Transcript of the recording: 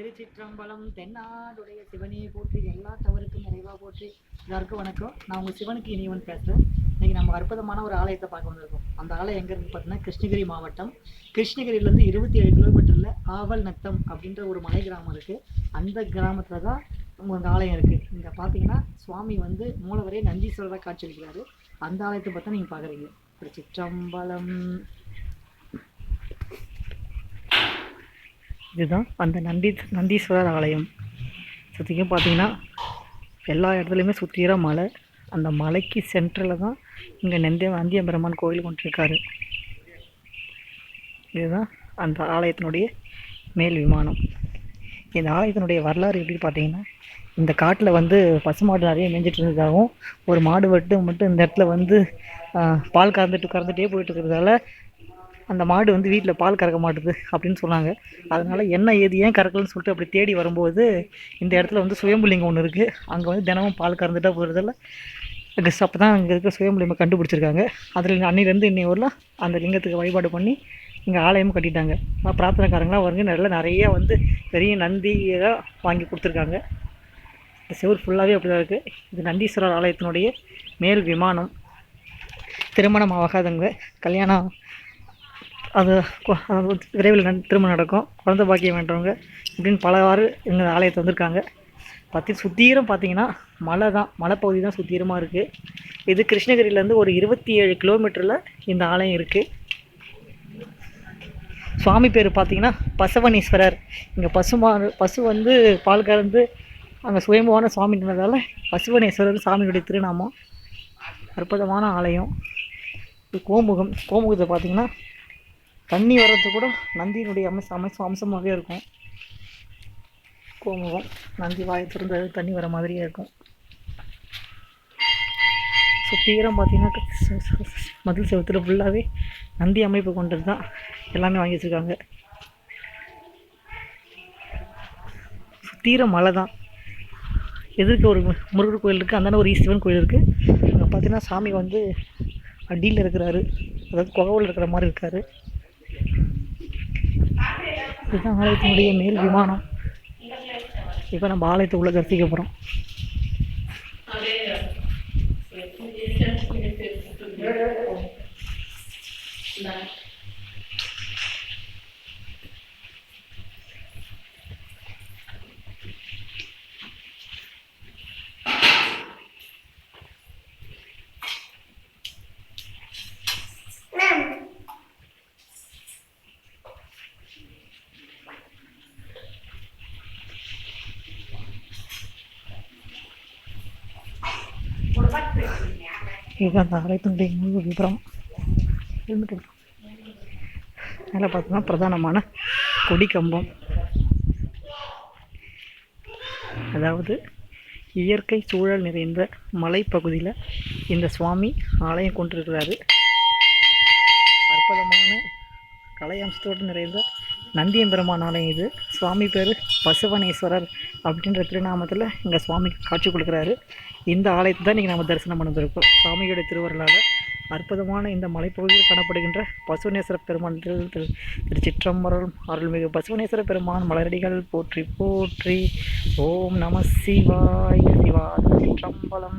திருச்சிற்றம்பலம் தென்னாடுடைய சிவனையை போற்றி எல்லா தவறுக்கும் நிறைவாக போற்றி. எல்லாருக்கும் வணக்கம். நான் உங்கள் சிவனுக்கு இனிவன் பேசுகிறேன் இன்னைக்கு நம்ம அற்புதமான ஒரு ஆலயத்தை பார்க்க வந்திருக்கோம். அந்த ஆலயம் எங்கே இருக்கு பார்த்தீங்கன்னா கிருஷ்ணகிரி மாவட்டம். கிருஷ்ணகிரியிலேருந்து இருபத்தி ஏழு கிலோமீட்டரில் ஆவல் நத்தம் அப்படின்ற ஒரு மலை கிராமம் இருக்குது அந்த கிராமத்தில் தான் உங்கள் ஆலயம் இருக்குது இங்கே பார்த்தீங்கன்னா சுவாமி வந்து மூலவரே நந்தீஸ்வரரா காட்சி அளிக்கிறாரு அந்த ஆலயத்தை பார்த்தா நீங்கள் பார்க்குறீங்க திருச்சிற்றம்பலம். இதுதான் அந்த நந்தி நந்தீஸ்வரர் ஆலயம். சுற்றிக்கும் பார்த்தீங்கன்னா எல்லா இடத்துலையுமே சுற்றிற மலை. அந்த மலைக்கு சென்டரில் தான் இங்கே நந்தி நந்தியம்பெருமான் கோயில் கொண்டிருக்காரு. இதுதான் அந்த ஆலயத்தினுடைய மேல் விமானம். இந்த ஆலயத்தினுடைய வரலாறு எப்படி பார்த்தீங்கன்னா இந்த காட்டில் வந்து பசுமாடு நிறைய மேய்ஞ்சிட்டு இருந்ததாகவும் ஒரு மாடு வெட்டு மட்டும் இந்த இடத்துல வந்து பால் கறந்துட்டு கறந்துகிட்டே போயிட்டு இருக்கிறதால அந்த மாடு வந்து வீட்டில் பால் கறக்க மாட்டுது அப்படின்னு சொன்னாங்க. அதனால் என்ன ஏது ஏன் கறக்கலன்னு சொல்லிட்டு அப்படி தேடி வரும்போது இந்த இடத்துல வந்து சுயம்புலிங்கம் ஒன்று இருக்குது அங்கே வந்து தினமும் பால் கறந்துட்டா போகிறதில்ல அப்போ தான் அங்கே இருக்க சுயம்புலிங்கம் கண்டுபிடிச்சிருக்காங்க. அதில் அன்னையிலேருந்து இன்னை ஊரில் அந்த லிங்கத்துக்கு வழிபாடு பண்ணி இங்கே ஆலயமும் கட்டிட்டாங்க. பிரார்த்தனைக்காரங்களாம் வருங்க. நல்லா நிறைய வந்து பெரிய நந்தியாக வாங்கி கொடுத்துருக்காங்க. இந்த செவர் ஃபுல்லாகவே அப்படி தான் இருக்குது இது நந்தீஸ்வரர் ஆலயத்தினுடைய மேல் விமானம். திருமணம் ஆகாதவங்க கல்யாணம் அது விரைவில் திரும்ப நடக்கும். குழந்தை பாக்கியம் வேண்டவங்க இப்படின்னு பலவாறு எங்கள் ஆலயத்தை வந்திருக்காங்க. பற்றி சுத்தீரம் பார்த்தீங்கன்னா மலை தான் மலைப்பகுதி தான் சுத்தீரமாக இருக்குது இது கிருஷ்ணகிரியிலேருந்து ஒரு இருபத்தி ஏழு கிலோமீட்டரில் இந்த ஆலயம் இருக்குது சுவாமி பேர் பார்த்தீங்கன்னா பசவனீஸ்வரர். இங்கே பசுமா பசு வந்து பால் கறந்து அங்கே சுயம்புவான சுவாமின்றதால பசுவனேஸ்வரர் சாமியுடைய திருநாமம். அற்புதமான ஆலயம். கோமுகம் கோமுகத்தை பார்த்தீங்கன்னா தண்ணி வர்றது கூட நந்தியினுடைய அம்ச அமைச்சு அம்சமாகவே இருக்கும். கோமுகம் நந்தி வாயை திறந்து தண்ணி வர மாதிரியே இருக்கும். சுத்தீரம் பார்த்தீங்கன்னா மதில் செவத்தில் ஃபுல்லாகவே நந்தி அமைப்பு கொண்டது தான் எல்லாமே வாங்கி வச்சுருக்காங்க தீர மலை தான். எதிர்க்க ஒரு முருகர் கோயில் இருக்குது அந்தான ஒரு சிவன் கோயில் இருக்குது அங்கே பார்த்தீங்கன்னா சாமி வந்து அடியில் இருக்கிறாரு. அதாவது குகவில் இருக்கிற மாதிரி இருக்காரு. இதுதான் ஆலயத்தினுடைய மேல் விமானம். இப்போ நம்ம ஆலயத்தை உள்ள தரிசிக்க போகிறோம் இதுதான் அந்த ஆலயத்தினுடைய முழு விபரம் ஹெல்மெட் மேலே பார்த்தோம்னா பிரதானமான கொடி கம்பம். அதாவது இயற்கை சூழல் நிறைந்த மலைப்பகுதியில் இந்த சுவாமி ஆலயம் கொண்டிருக்கிறாரு. அற்புதமான கலை அம்சத்தோடு நிறைந்த நந்தியம்பெருமான் ஆலயம் இது. சுவாமி பேர் பசுவனேஸ்வரர் அப்படின்ற திருநாமத்தில் இங்கே சுவாமி காட்சி கொடுக்குறாரு. இந்த ஆலயத்தை தான் இன்றைக்கி நம்ம தரிசனம் பண்ணிருக்கோம் வந்திருக்கோம் திருவருளால் அற்புதமான இந்த மலைப்பகுதியில் காணப்படுகின்ற பசுவனேஸ்வர பெருமான் திரு திரு திருச்சிற்றம்பரம் அருள்மிகு பசுவனேஸ்வர பெருமான் மலரடிகள் போற்றி போற்றி. ஓம் நம சிவாய சிவா திருச்சிற்றம்பலம்